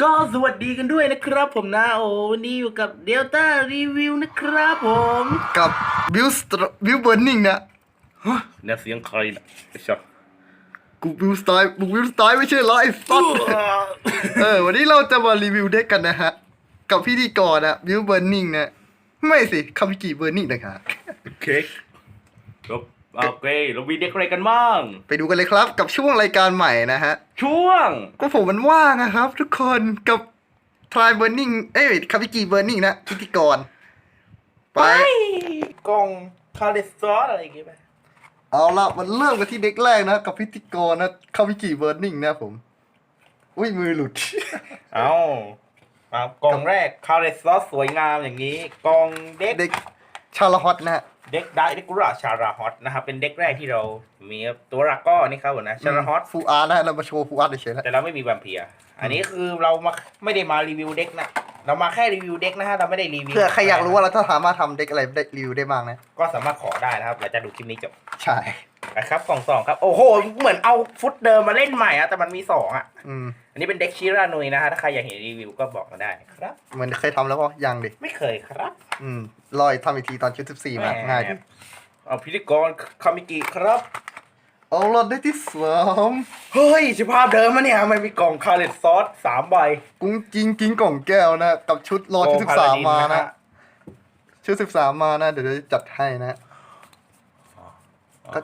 ก็สวัสดีกันด้วยนะครับผมนะโอ้วันนี้อยู่กับเดลต้ารีวิวนะครับผมกับบิวสตบิวเบิร์นิงนะเนี่ยเสียงใครล่ะไอ้ชอบกูบิวสไตล์กูบิวสไตล์ไม่ใช่เหรอไอ้สัสเออวันนี้เราจะมารีวิวเด็กกันนะฮะ กับพิธีกรนะบิวเบิร์นิงนะ ไม่สิคามิกิเบิร์นิงนะครับโอเคครับ โอเคเรามีเด็กอะไรกันบ้าง ไปดูกันเลยครับกับช่วงรายการใหม่นะฮะ ช่วง ก็ผมมันว่างนะครับ ทุกคนกับทรายเบิร์นิงเอ้ยคามิกิเบิร์นิงนะพิธีกร ไป กล่องคาเลสซอสอะไรอย่างเงี้ยไปเอาละมันเริ่มกันที่เด็กแรกนะกับพิธีกรนะคามิกิเบิร์นิงนะผม อุ้ยมือหลุด เอามากล่องแรกคาเลสซอสสวยงามอย่างนี้ กล่องเด็กเด็กชาลฮอตนะฮะ เด็กได้เด็กราชาราฮอตนะครับเป็นเด็กแรกที่เรามีครับตัวรักก็นี่ครับผมนะชาราฮอตฟูอาร์นะฮะเรามาโชว์ฟูอาร์เฉยๆแล้วแต่เราไม่มีแวมเพียร์อันนี้คือเรามาไม่ได้มารีวิวเด็กนะเรามาแค่รีวิวเด็กนะฮะเราไม่ได้รีวิวเพื่อใครอยากรู้ว่าเราถ้าสามารถทำเด็กอะไรได้รีวิวได้บ้างนะก็สามารถขอได้นะครับหลังจากดูคลิปนี้จบใช่นะครับกล่องสองครับ โอ้โห เหมือนเอาฟุตเดิมมาเล่นใหม่อะแต่มันมีสองอะอืมอันนี้เป็นเด็กชิรานุยนะฮะถ้าใครอยากเห็นรีวิวก็บอกมาได้ครับเหมือนเคยทำแล้วป่ะยังดิไม่เคยครับ อืมรออีกทำอีกทีตอนชุดสิบสี่มาง่ายดิเอาพิธีกรคามิกิครับเอาเราได้ที่สามเฮ้ยสภาพเดิมมะเนี่ยทำไมมีกล่องคาเลตซอสสามใบ กุ้งกิ้งกิ้งกล่องแก้วนะ กับชุดรอชุดสิบสามมานะ ชุดสิบสามมานะ เดี๋ยวจะจัดให้นะก็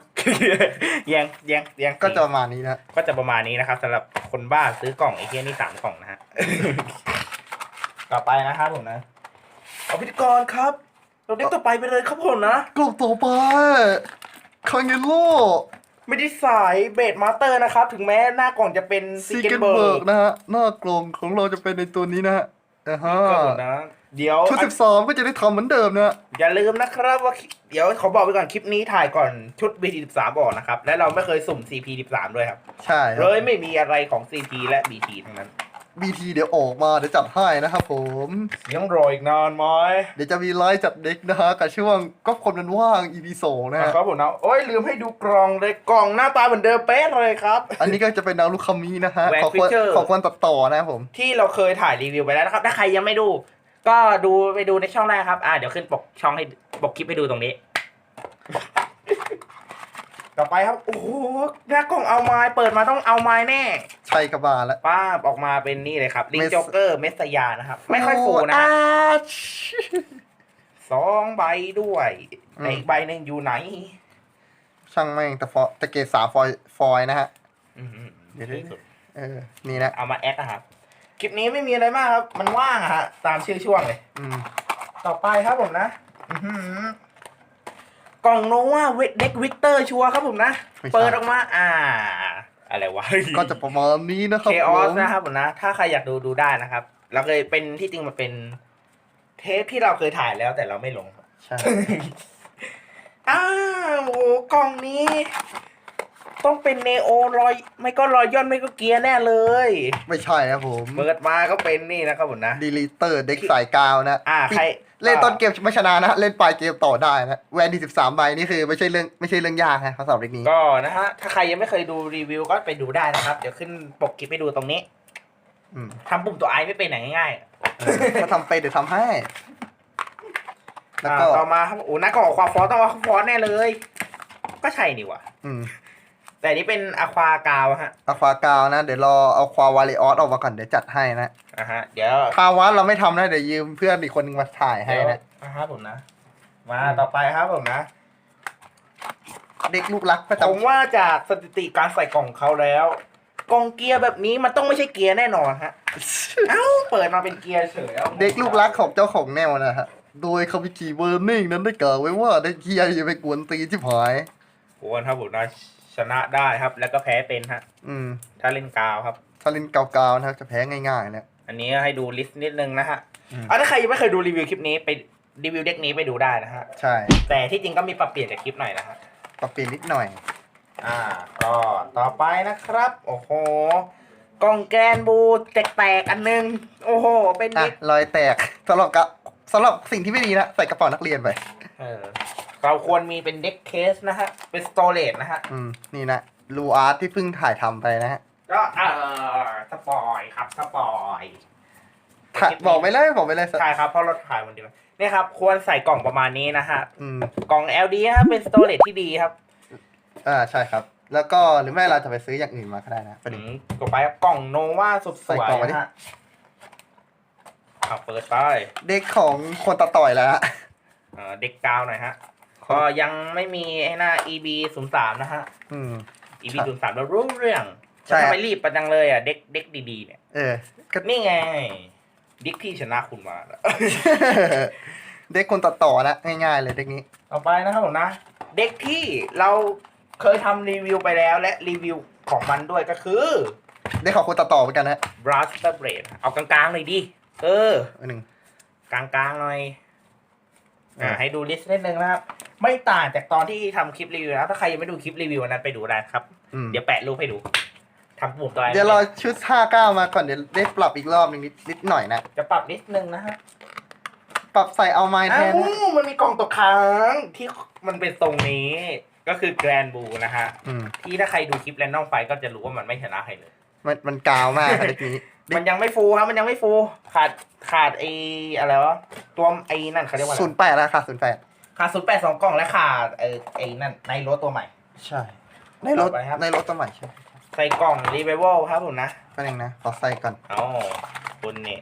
แยงแยงแยงก็จะประมาณนี้นะ ก็จะประมาณนี้นะครับสำหรับคนบ้าซื้อกล่องไอ้เทียนี่สามกล่องนะฮะ ต่อไปนะครับผมนะ เอาพิธีกรครับ เราเด็กต่อไปไปเลยครับผมนะ กล่องต่อไปคังเกโลไม่ได้สายเบดมาสเตอร์นะครับ ถึงแม้หน้ากล่องจะเป็นซิซีเกเกนนเบิเบิร์ร์กกนะฮะหน้ากล่องของเราจะเป็นในตัวนี้นะฮะอ่าฮะก็หมดนะ เดี๋ยวชุดสิบสามก็จะได้ทำเหมือนเดิมนะอย่าลืมนะครับว่าเดี๋ยวขอบอกไปก่อนคลิปนี้ถ่ายก่อนชุด BT13 บอกนะครับ และเราไม่เคยสุ่ม CP13 ด้วยครับ ใช่คเลรับยไม่มีอะไรของ CP และ BT ทั้งนั้น บีทีเดี๋ยวออกมาเดี๋ยวจัดให้นะครับผมยังรออีกนานไหมเดี๋ยวจะมีไลฟ์จัดเด็กนะฮะกับช่วงก็คนมันว่าง EP สองนะฮะครับผมนะโอ้ยลืมให้ดูกล่องเลยกล่องหน้าตาเหมือนเดิมเป๊ะเลยครับ อันนี้ก็จะเป็นนางลูกคามีนะฮะแหวนขอควร Fisher ขอควรตัดต่อนะครับผม ที่เราเคยถ่ายรีวิวไปแล้วนะครับ ถ้าใครยังไม่ดู ก็ดูไปดูในช่องได้ครับ อ่าเดี๋ยวขึ้นปกช่องให้ปกคลิปให้ดูตรงนี้ ต่อไปครับ โอ้โหหน้ากล่องเอาไม้เปิดมาต้องเอาไม้แน่ ใช่กระบาแล้ว ป้าบออกมาเป็นนี่เลยครับลิงเมส จ็อกเกอร์เมสยานะครับ ไม่ค่อยฟูนะอ่าฮะสองใบด้วยอืมแต่อีกใบหนึ่งอยู่ไหนช่างแม่งแต่ฟอแต่เกรดสามฟอยฟอยนะฮะ อืมเดี๋ยว ที่สุดเออ นี่นะ เอามาแอดนะครับ คลิปนี้ไม่มีอะไรมากครับ มันว่างอะฮะ ตามชื่อช่วงเลย อืม ต่อไปครับผมนะอื้อหือกล่องโนวาเด็กวิกเตอร์ชัวร์ครับผมนะ ไม่ใช่ เปิดออกมาอ่า อะไรวะก็จะประมาณนี้นะครับเคออสผมนะครับผมนะ ถ้าใครอยากดูดูได้นะครับ เราเคยเป็นที่จริงมันเป็นเทปที่เราเคยถ่ายแล้วแต่เราไม่ลงครับใช่อ้าวโอ้โหกล่องนี้ ต้องเป็นเนโอรอย ไม่ก็รอยย่อนไม่ก็เกียร์แน่เลย ไม่ใช่นะผม เปิดมาก็เป็นนี่นะครับผมนะดีลิเตอร์เด็กสายกาวนะ อ่าใคร เล่นต้นเกมไม่ชนะนะ เล่นปลายเกมต่อได้นะ แวนดีสิบสามใบนี่คือไม่ใช่เรื่องไม่ใช่เรื่องยากนะเขาสำหรับเด็กนี้ ก็นะฮะ ถ้าใครยังไม่เคยดูรีวิวก็ไปดูได้นะครับ เดี๋ยวขึ้นปกคลิปไปดูตรงนี้อืมทำปุ่มตัวไอไม่เป็นไหนง่ายก็ทำไปเดี๋ยวทำให้ ๆแล้วอ่าก็ต่อมาครับโอ้หน้ากล่องความฟอนต์ต้องเอาความฟอนต์แน่เลย ก็ใช่นี่หว่ะ อืมแต่อันนี้เป็นอะควากาวฮะอะควากาวนะ เดี๋ยวรอเอาควาวาริออสออกมาก่อนเดี๋ยวจัดให้นะ อะฮะ เดี๋ยวคาวัสเราไม่ทำนะเดี๋ยวยืมเพื่อนอีกคนนึงมาถ่ายให้เดี๋ยวนะอะครับผมนะ มาต่อไปครับผมนะ เด็กลูกรักประผมจำว่าจากสถิติการใส่กล่องเขาแล้ว กล่องเกียร์แบบนี้มันต้องไม่ใช่เกียร์แน่นอนฮะเอ้าเปิดมาเป็นเกียร์เฉยอาเด็กลูกรักของเจ้าของแนวนะฮะ โดยคาบิกิเบอร์นิ่งนั้นได้กล่าวไว้ว่าได้เกียร์อย่าไปกวนตีนชิบหายโอ้ครับผมนะชนะได้ครับ แล้วก็แพ้เป็นฮะ อืม ถ้าเล่นกาวครับ ถ้าเล่นกาวๆนะครับจะแพ้ง่ายๆเนี่ย อันนี้ให้ดูลิสต์นิดนึงนะฮะอืม อะถ้าใครยังไม่เคยดูรีวิวคลิปนี้ไปรีวิวเด็กนี้ไปดูได้นะฮะ ใช่แต่ที่จริงก็มีปรับเปลี่ยนจากคลิปหน่อยนะฮะ ปรับเปลี่ยนนิดหน่อย อ่า ก็ต่อไปนะครับ โอ้โห กล่องแกนบูแตกๆอันนึง โอ้โห เป็นอะนิดรอยแตกสำหรับกะสำหรับสิ่งที่ไม่ดีนะ ใส่กระเป๋านักเรียนไป เออเราควรมีเป็นเด็กเคสนะฮะ เป็นสโตรเลจนะฮะ อืม นี่นะลูอาร์ตที่เพิ่งถ่ายทำไปนะฮะ ก็เออส ปอยครับสปอยถ่ายบอกไปเลยบอกไปเลยใช่ครับเพราะเราถ่ายวันเดียวนี่ครับ ควรใส่กล่องประมาณนี้นะฮะอืมกล่อง LD ครับเป็นสโตรเลจที่ดีครับอ่าใช่ครับ แล้วก็หรือไม่เราจะไปซื้ออย่างอื่นมาก็ได้นะประอืเด็นมต่อไปครับกล่องโนวาสุดสใส่วยกล่องไว้ดิ นะฮะเอาเปิดไปเด็กของคนตะต่อยแล้วฮะเอ่อเด็กกาวหน่อยฮะก็ยังไม่มีไอ้หน้า EB 0 3นะฮะ อืม EB ครับ0 3เรารู้เรื่องใช่ทำไมรีบไปจังเลยอะเด็ก เด็กดีๆเนี่ยเออก็นี่ไงเด็กที่ชนะคุณมาแล้วเด็กคนตัดต่อนะง่ายๆเลยเด็กนี้ ต่อไปนะครับผมนะ เด็กที่เราเคยทำรีวิวไปแล้วและรีวิวของมันด้วยก็คือ เด็กของคนตัดต่อเหมือนกันนะ Blaster Blade เอากลางๆหน่อยดิ เออ อันหนึ่ง กลางๆหน่อยอ่าอ่า ให้ดูลิสต์นิดนึงนะครับ ไม่ต่างจากตอนที่ทำคลิปรีวิวนะถ้าใครยังไม่ดูคลิปรีวิวอันนั้นไปดูได้ครับ อืม เดี๋ยวแปะรูปให้ดู ทำปุ่มตัวเดี๋ยวรอชุดห้าเก้ามาก่อนเดี๋ยวได้ปรับอีกรอบหนึ่งนิดนิดหน่อยนะ จะปรับนิดนึงนะฮะปรับใส่เอาไม้แทอ้านนะวมันมีกล่องตกค้างที่มันเป็นทรงนี้ ก็คือแกรนบูนะฮะ อืมที่ถ้าใครดูคลิปแรนดอมไฟก็จะรู้ว่ามันไม่ชนะใครเลย มันมันกาวมากเด็กนี้มันยังไม่ฟูครับ มันยังไม่ฟู ขาดขาดไออะไรวะ ตัวไอนั่นเขาเรียกว่าอะไรศูนย์แปดแล้วค่ะศูนย์แปดขาดศูนย์แปดสองกล่องและขาดไอไอนั่นในรถตัวใหม่ ใช่ ในรถต่อไปครับ ในรถตัวใหม่ใช่ ใส่กล่องรีเวลครับผมนะก็ยังนะขอใส่ก่อนเอาคุณเนี่ย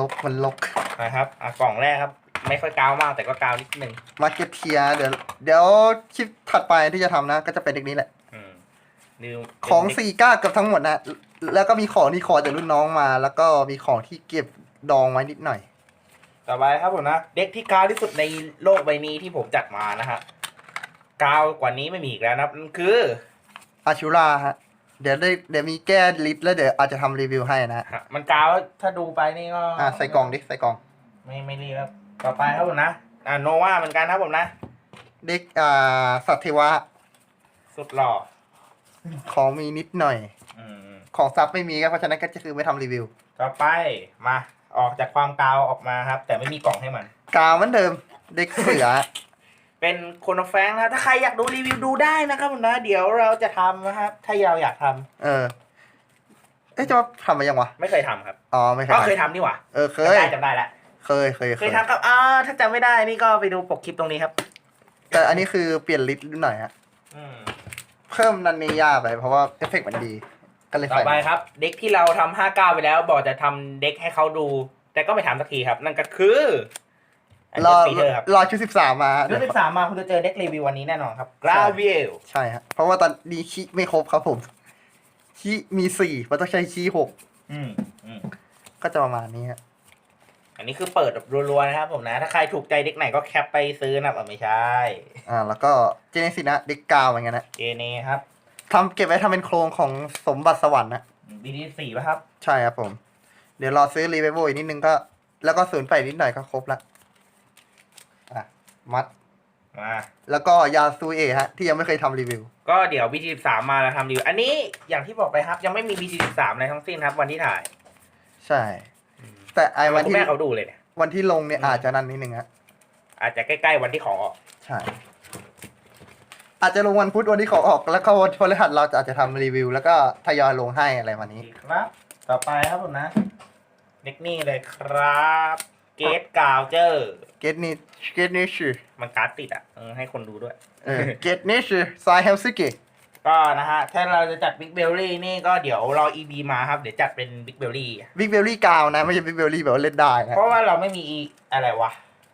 ลกมันลกนะครับอะกล่องแรกครับ ไม่ค่อยกาวมากแต่ก็กาวนิดนึงมาเก็ตเทียเดี๋ยวเดี๋ยวคลิปถัดไปที่จะทำนะ ก็จะเป็นเด็กนี้แหละ อืมนิวของสี่ก้าเกือบทั้งหมดนะ แล้วก็มีของที่ขอจากรุ่นน้องมา แล้วก็มีของที่เก็บดองไว้นิดหน่อย ต่อไปครับผมนะ เด็กที่กาวที่สุดในโลกใบนี้ที่ผมจัดมานะฮะกาวกว่านี้ไม่มีอีกแล้วนะครับนั่นคือ อาชูราฮะ เดี๋ยวได้เดี๋ยวมีแก้ลิสต์แล้วเดี๋ยวอาจจะทำรีวิวให้นะฮะมันกาวถ้าดูไปนี่ก็อะใส่กล่องดิใส่กล่อง ไม่ไม่รีบครับต่อไปครับผมนะอ่าโนวาเหมือนกันครับผมนะ เด็กอ่าสัตว์เทวะสุดหล่อของมีนิดหน่อย อืมของซับไม่มีครับเพราะฉะนั้นก็จะคือไม่ทำรีวิว ต่อไปมาออกจากความกาวออกมาครับ แต่ไม่มีกล่องให้มัน กาวเหมือนเดิม เด็กเสือ เป็นโคนแฟงนะถ้าใครอยากดูรีวิวดูได้นะครับผมนะเดี๋ยวเราจะทำนะครับถ้าเราอยากทำเออ เอ๊ะจะมาทำมายังวะ ไม่เคยทำครับอ๋อไม่เคยก็เคยทำทำนี่หว่าเออเคจำย ได้จำได้แล้วเคยเคยเคยทำครับอ่าถ้าจำไม่ได้นี่ก็ไปดูปกคลิปตรงนี้ครับ แต่อันนี้คือเปลี่ยนลิสต์นิดหน่อยฮะอืมเพิ่มนันเนย่าไปเพราะว่าเอฟเฟกต์มันดี ก็เลยต่อใส่ไปครับ เด็กที่เราทำห้าเก้าไปแล้ว บอกจะทำเด็กให้เขาดู แต่ก็ไม่ทำสักทีครับ นั่นก็คืออัน รอฟีเดอร์ครับรอชุดสิบสามมารุ่นเดี๋ยวที่สามมาคุณจะเจอเด็กรีวิววันนี้แน่นอนครับกราเวลใช่ฮะเพราะว่าตอนนี้คีไม่ครบครับผมคีมีสี่มันต้องใช้คีหกอืมอืมก็จะประมาณนี้ฮะอันนี้คือเปิดแบบรัวๆนะครับผมนะ ถ้าใครถูกใจเด็กไหนก็แคปไปซื้อนะครับอะไม่ใช่ อ่า แล้วก็เจเนซินะเด็กกาวเหมือนกันนะเจเนครับทำเก็บไว้ทำเป็นโครงของสมบัติสวรรค์นะบีดีสี่ป่ะครับ ใช่ครับผม เดี๋ยวรอซื้อรีเวโวอีกนิดนึงก็ แล้วก็ศูนย์ไปนิดหน่อยก็ครบละอะ มัด มาแล้วก็ยาซูเอะฮะที่ยังไม่เคยทำรีวิว ก็เดี๋ยว BT 13 มาแล้วทำรีวิวอันนี้อย่างที่บอกไปครับ ยังไม่มี BT 13 อะไรทั้งสิ้นครับ วันที่ถ่ายใช่ แต่ไอวันคุณที่แม่เขาดูเลยเนี่ย วันที่ลงเนี่ยอาจจะนั่นนิดนึงฮะอาจจะใกล้ๆวันที่ของออกใช่ อาจจะลงวันพุธวันที่เขาออก แล้วก็วันพฤหัสเราจะอาจจะทำรีวิว แล้วก็ทยอยลงให้อะไรมานี้ ครับ ต่อไปครับผมนะเด็กนี่เลยครับ เกตกาวเจอร์ เกตนิเกตนิชมันการ์ดติดอะเออให้คนดูด้วย เออเกตนิชไซเฮลซิกิก็นะฮะ ถ้าเราจะจัดบิ๊กเบลลี่นี่ก็เดี๋ยวรอ EB มาครับ เดี๋ยวจัดเป็นบิ๊กเบลลี่บิ๊กเบลลี่กาวนะ ไม่ใช่บิ๊กเบลลี่แบบว่าเล่นได้นะเพราะว่าเราไม่มี E อะไรวะ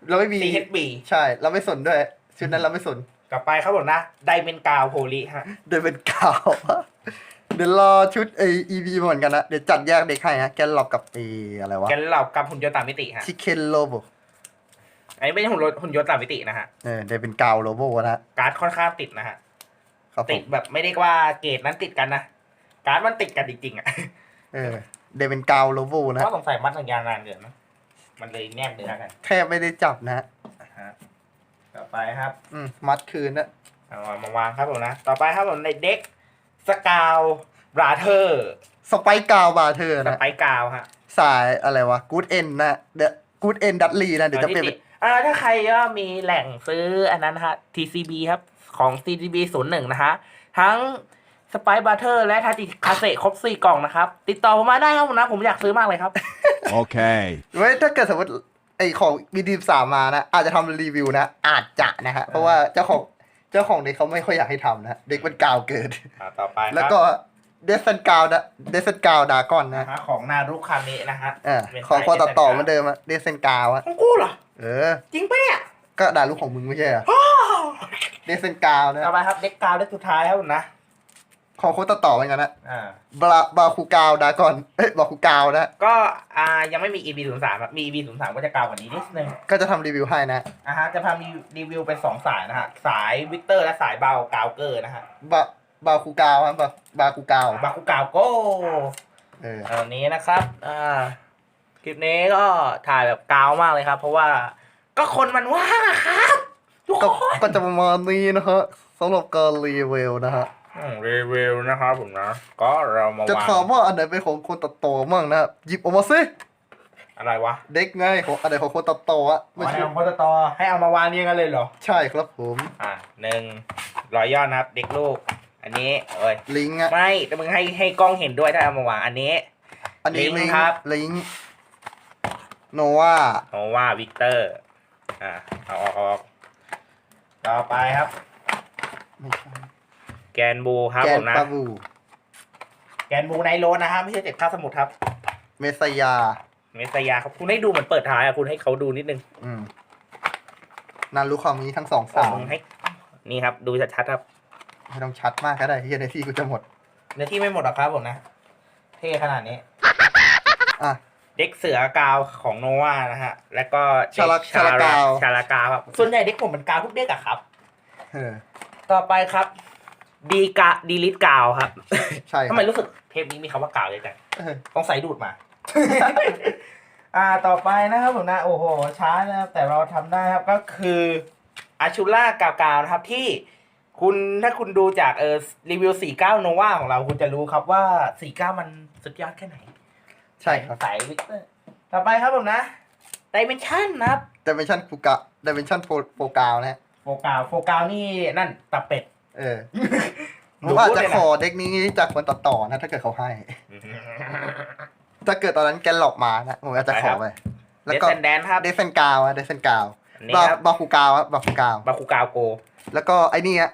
เราไม่มี CHB ใช่ เราไม่สนด้วยชุดนั้นเราไม่สน กลับไปครับผมนะไดเมนกาวโพลีฮะเดินเป็นกาว เดี๋ยวรอชุดไอเอีเหมือนกันนะ เดี๋ยวจัดแยกเด็กให้ฮะแกนหลอกกับไออะไรวะแกนเหล่ากับหุ่นยนต์ตามมิติฮะชิคเคนโลโบอันนี้ไม่ใช่หุ่นยนต์หุ่นยนต์ตามมิตินะฮะเออเดี๋ยวเป็นกาวโลโบนะการ์ดค่อนข้างติดนะฮะครับผติดมแบบไม่ได้ว่าเกรดนั้นติดกันนะการ์ดมันติดกันจริงๆอะเออเดี๋ยวเป็นกาวโลโบนะเพราะสงสัยมัดหนังยางนานเกินนะมันเลยแนบเนื้อกันแทบไม่ได้จับนะฮะต่อไปครับ อืมมัดคืนนะเอามามาวางครับผมนะ ต่อไปครับผมในเด็ก สกาวบราเธอร์สไปกาวบาเธอร์สนะไปกาวฮะสายอะไรวะกูดเอ็นนะเดอะกูดเอ็นดัตลีนะเดี๋ยวจะเป็นที่ติดอ่าถ้าใครก็มีแหล่งซื้ออันนั้นนะฮะ TCB ครับของ TCB 01 นะฮะ ทั้งสไปบัตเตอร์และทาจิคาเซครบสี่กล่องนะครับ ติดต่อผมมาได้ครับผมนะ ผมอยากซื้อมากเลยครับ Okay. ไว้ถ้าเกิดสมมติไอของบีดีสามมานะ อาจจะทำรีวิวนะ อาจจะนะฮะ เพราะว่าเจ้าของ เจ้าของเด็กเขาไม่ค่อยอยากให้ทำนะเด็กมันกาวเกินอ่าต่อไปครับแล้วก็เดซันกาวนะเดซันกาวดากอนนะนะฮะของนารุคาเนะนะฮะเออเป็นของคนตัดต่อสายเหมือนเดิมอะเดซันกาวอะของกูเหรอ เออ จริงปะเนี่ยก็ด่าลูกของมึงไม่ใช่เหรอ เดซันกาวนะ ต่อไปครับเด็กกาวเด็กสุดท้ายครับผมนะ ของคนตัดต่อเหมือนกันนะอ่า บาบาคูกาวดากอนเอ้ยบาคูกาวนะ ก็อ่ายังไม่มี EP 0 3ครับมี EP 0 3ก็จะกาวกว่านี้นิดนึงก็จะทำรีวิวให้นะอะฮะจะพามีรีวิวเป็นสองสายนะฮะ สายวิกเตอร์และสายเบากาวเกอร์นะฮะบาบาคูกาวครับบาบาคูกาวบาคุกาวโก้เออตอนนี้นะครับอ่าคลิปนี้ก็ถ่ายแบบกาวมากเลยครับ เพราะว่าก็คนมันว่างอะครับทุกก็คนก็จะประมาณนี้นะฮะสำหรับการรีวิวนะฮะ รีวิวนะครับผมนะ ก็เรามาจะวางถามว่าอันไหนเป็นของคนตัดต่อมั่งนะหยิบออกมาสิอะไรวะ เด็กไงของอันไหนของคนตัดต่ออะไม่ไม่ใช่ใช่ของพตตให้เอามาวางเรียงกันเลยเหรอ ใช่ครับผม อะหนึ่งรอยย่อนะครับ เด็กลูก อันนี้เอ้ยลิงก์อะไม่แต่มึงให้ให้กล้องเห็นด้วยถ้าเอามาวางอันนี้ อันนี้ลิลิงงก์ก์ครับลิงก์โนวาโนว่าวิกเตอร์อ่าเอาออกเอาออกต่อไปครับไม่ใช่ แกนบูครับแกผนมนะ ปาบูแกนบูไนโรสนะครับไม่ใช่เจ็ดข้าวสมุทรครับ เมสยา เมสยาครับคุณให้ดูเหมือนเปิดท้ายอะคุณให้เขาดูนิดนึงอืมนันรู้ความนี้ทั้งสองสามมึงให้ นี่ครับ ดูชัดๆครับ ไม่ต้องชัดมากก็ได้ที่ในที่กูจะหมด เนื้อที่ไม่หมดหรอกครับผมนะ เท่ขนาดนี้ อะ เด็กเสือกาวของโนวานะฮะ แล้วก็เด็กชาลาชาลากาว ชาลากาวครับ ส่วนใหญ่เด็กผมเป็นกาวทุกเด็กอะครับ เออ ต่อไปครับ ดีกาดีลิทกาวครับใช่คทำรับไมรู้สึกเทปนี้มีคำว่ากาวเยอะจังเออต้องใส่ดูดมา อ่าต่อไปนะครับผมนะโอ้โหช้านะครับแต่เราทำได้ครับก็คืออาชูล่ากาวๆนะครับที่คุณถ้าคุณดูจากเออรีวิว 49 โนวาของเราคุณจะรู้ครับว่า 49 มันสุดยอดแค่ไหนใช่ครับสายวิกเตอร์ต่อไปครับผมนะดิเมนชันนะครับ ดิเมนชันฟูกะดิเมนชันโฟกาวนะฮะโฟกาวโฟกาวนี่นั่นตับเป็ด เออ ดูผมอาจจะเลยนะขอเด็กนี้จากคนตัดต่อนะ ถ้าเกิดเขาให้ ถ้าเกิดตอนนั้นแกนหลอกมานะผมอาจจะขอไปเดแล้วซก็เซนแดนครับเดซนกาวอะเดซนกาวอันนี้บาครับบาคูกาวอะบาคูกาวบาคุกาวโก แล้วก็ไอ้นี่ฮะ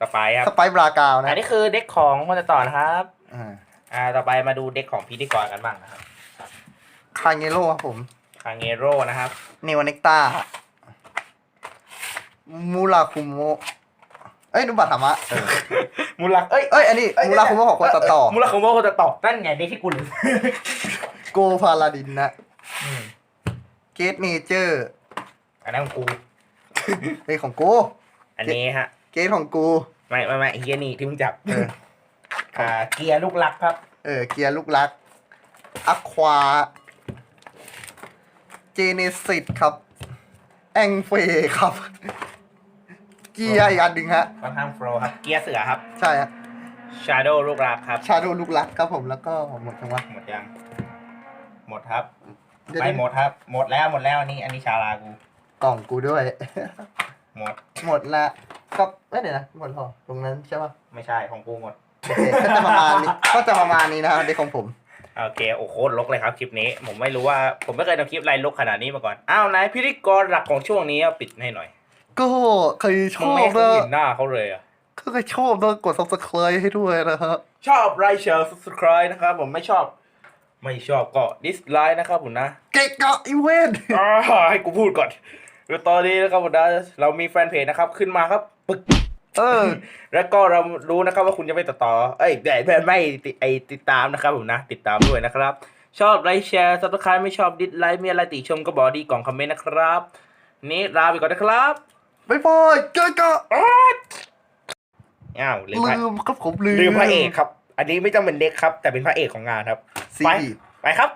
สไปครับสไปบรากาวนะอันนี้คือเด็กของคนจะต่อนะครับอ่าอ่าต่อไปมาดูเด็กของพิธีกรกันบ้างนะครับคาเงโร่ครับผมคางเงโร่นะครับเนวเนกตามูราคุโมะเอ้ยนุบัตธรรมะเออมูลาเอ้ยเอ้ยอันนี้มูราคุโมะของคนตัดต่อมูลาคุโมะคนจะตอบนั่นไงเด็กที่กูลืมโกพาลาดินนะอืมเกตเนเจอร์อันนั้นของกู เฮ้ยของกู อันนี้ฮะ เกตของกูไม่ไม่ไม่ไอ้เฮียนี่ที่มึงจับเอออ่าเกียร์ลูกรักครับ เออเกียร์ลูกรักอะควาเจเนซิสครับ แองเฟครับ เกียร์อีกอันหนึ่งฮะค่อนข้างโฟร์ครับ เกียร์เสือครับ ใช่ฮะชาโดว์ลูกรักครับ ชาโดลูกรักครับผมแล้วก็หมดจังวะหมดยัง หมดครับเดี๋ยวไม่หมดครับ หมดแล้วหมดแล้วอันนี้อันนี้ชาลากูกล่องกูด้วย หมด หมดละก็เอ้ยเดี๋ยวนะหมดพอตรงนั้นใช่ป่ะไม่ใช่ของกูหมดโอเคก็จะประมาณนี้ก็จะประมาณนี้นะครับเด็กของผมโอเคโอ้โคตรลกเลยครับคลิปนี้ ผมไม่รู้ว่า ผมไม่เคยทำคลิปอะไรลกขนาดนี้มาก่อน อ้าวนายพิธีกรหลักของช่วงนี้เอาปิดให้หน่อย ก็เคยชมึงอไม่บให้เขานะเห็นหน้าเขาเลยอะก็เคยชอบนะกด subscribe ให้ด้วยนะครับชอบไลค์แชร์ subscribe นะครับผมไม่ชอบ ไม่ชอบก็ dislike นะครับผมนะเกะกะอีเวนต์อ่าให้กูพูดก่อนแล้วตอนนี้นะครับผมนะเรามีแฟนเพจนะครับขึ้นมาครับปึกเออ แล้วก็เรารู้นะครับว่าคุณจะไม่ตัดต่อ เอ้ยแต่ไม่ไม่ติไอติดตามนะครับผมนะ ติดตามด้วยนะครับ ชอบไลค์แชร์ subscribe ไม่ชอบดิสไลค์มีอะไรติชมก็บอกดีกล่องคอมเมนต์นะครับ นี้ลาไปก่อนนะครับ บ๊ายบายเกะกะอ้าวลืมพระลืมครับผมลืมลืมพระเอกครับ อันนี้ไม่ต้องเป็นเด็กครับ แต่เป็นพระเอกของงานครับซีไปไปครับ